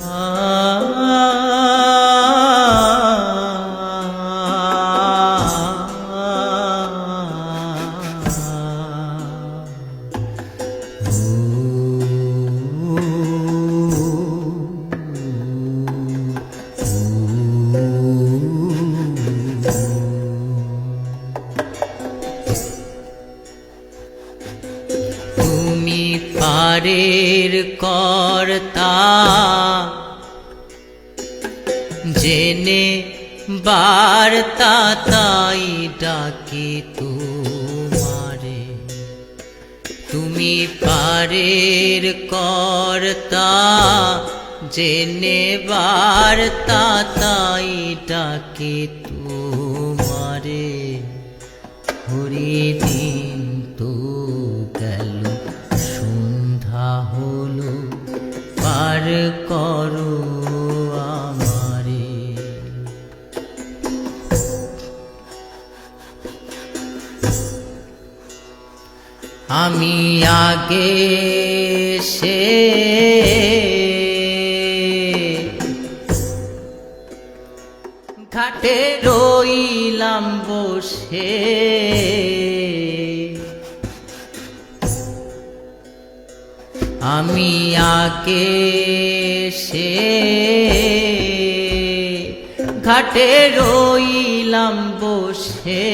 Ah. তুমি পারের কর্তা। জেনে বার্তা তাই ডাকে তোমারে। তুমি পারের কর্তা, জেনে বার্তা তাই ডাকে তোমারে। হরি করো আমারে। আমি আগে সে ঘাটে রইলাম বসে। আমি আগে সে ঘাটে রইলাম বসে,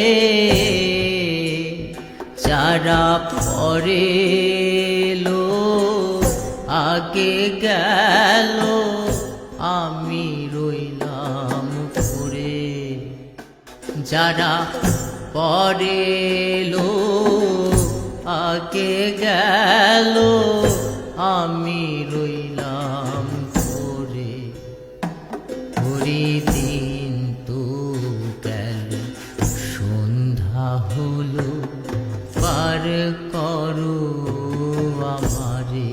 যারা পরে লো আগে গেল, আমি রইলাম পরে যারা পরে লো আগে গেল আমি রইলাম পরে হরি দিন তো গেল সন্ধ্যা হলো পার করো আমারে।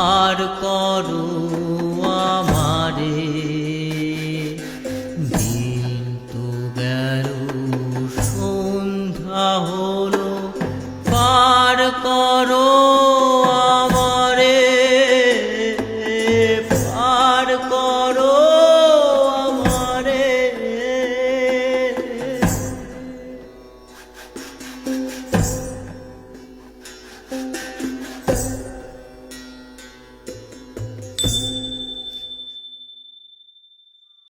পার করো।